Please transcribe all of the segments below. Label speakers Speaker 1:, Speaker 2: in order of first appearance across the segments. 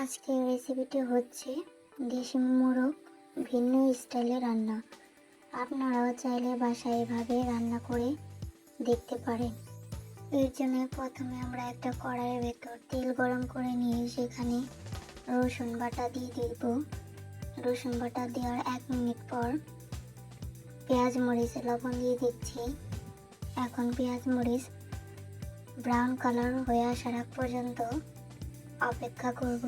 Speaker 1: আজকের রেসিপিটি হচ্ছে দেশি মোরগ, ভিন্ন স্টাইলে রান্না। আপনারাও চাইলে বাসায় এভাবে রান্না করে দেখতে পারেন। এর জন্য প্রথমে আমরা একটা কড়াইয়ের ভেতর তেল গরম করে নিয়ে সেখানে রসুন বাটা দিয়ে দিব। রসুন বাটা দেওয়ার এক মিনিট পর পেঁয়াজ, মরিচ, লবণ দিয়ে দিচ্ছি। এখন পেঁয়াজ, মরিচ ব্রাউন কালার হয়ে আসার পর্যন্ত অপেক্ষা করব।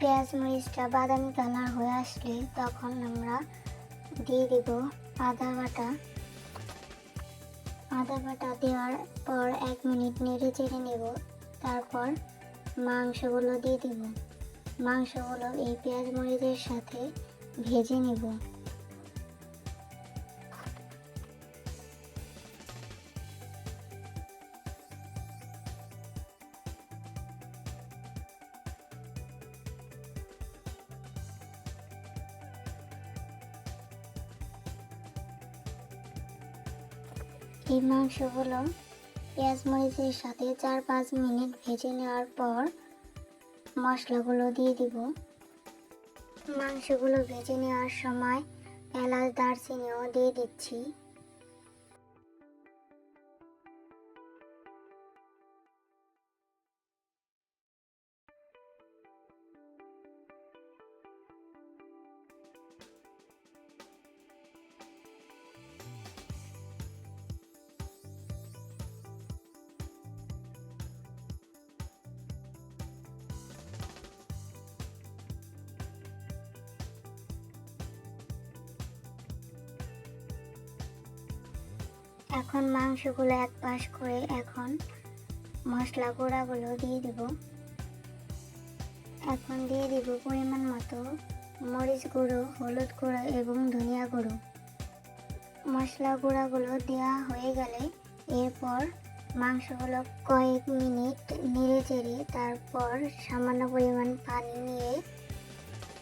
Speaker 1: পেঁয়াজ মরিচটা বাদামি কালার হয়ে আসলে তখন আমরা দিয়ে দিব আদা বাটা। আদা বাটা দেওয়ার পর এক মিনিট নেড়ে চেড়ে নেব, তারপর মাংসগুলো দিয়ে দিব। মাংসগুলো এই পেঁয়াজ মরিচের সাথে ভেজে নেব। এই মাংসগুলো পেঁয়াজ, মরিচের সাথে চার পাঁচ মিনিট ভেজে নেওয়ার পর মশলাগুলো দিয়ে দিব। মাংসগুলো ভেজে নেওয়ার সময় এলাচ দারচিনিও দিয়ে দিচ্ছি। এখন মাংসগুলো এক পাশ করে এখন মশলা গুঁড়াগুলো দিয়ে দিব। এখন দিয়ে দিব পরিমাণ মতো মরিচ গুঁড়ো, হলুদ গুঁড়ো এবং ধনিয়া গুঁড়ো। মশলা গুঁড়াগুলো দেওয়া হয়ে গেলে এরপর মাংসগুলো কয়েক মিনিট নেড়ে চেড়ে তারপর সামান্য পরিমাণ পানি নিয়ে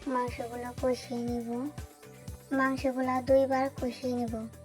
Speaker 1: মাংসগুলো কষিয়ে নিব। মাংসগুলো দুইবার কষিয়ে নেব।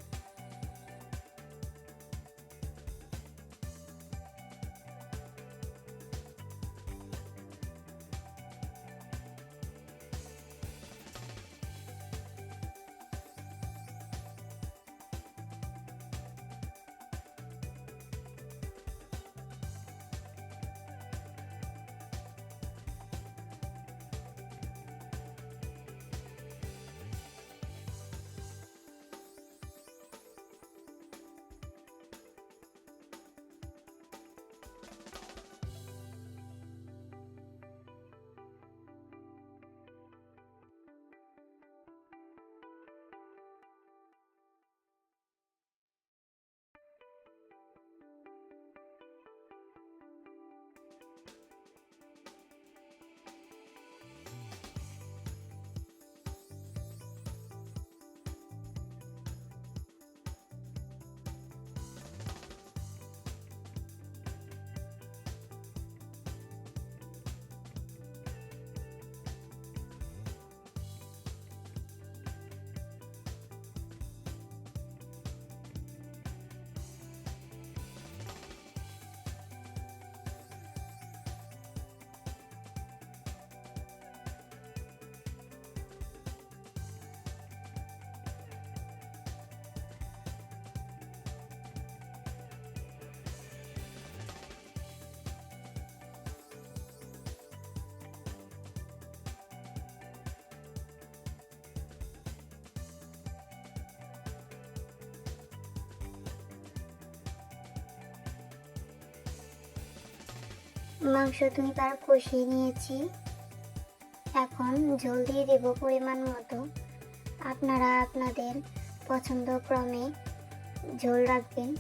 Speaker 1: মাংস দুইবার কষিয়ে নিয়েছি। এখন ঝোল দিয়ে দেব পরিমাণ মতো। আপনারা আপনাদের পছন্দ ক্রমে ঝোল রাখবেন।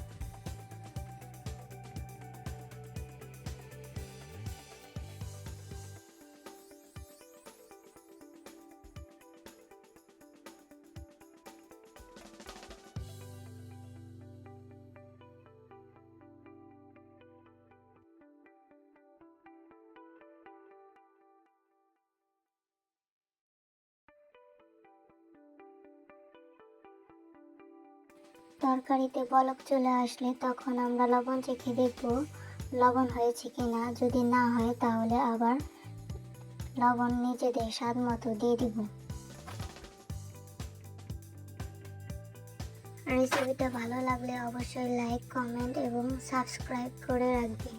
Speaker 1: তরকারিতে বলক চলে আসলে তখন আমরা লবণ চেখে দেখব লবণ হয়েছে কিনা। যদি না হয় তাহলে আবার লবণ নিজেদের স্বাদ মতো দিয়ে দিব। রেসিপিটা ভালো লাগলে অবশ্যই লাইক, কমেন্ট এবং সাবস্ক্রাইব করে রাখবেন।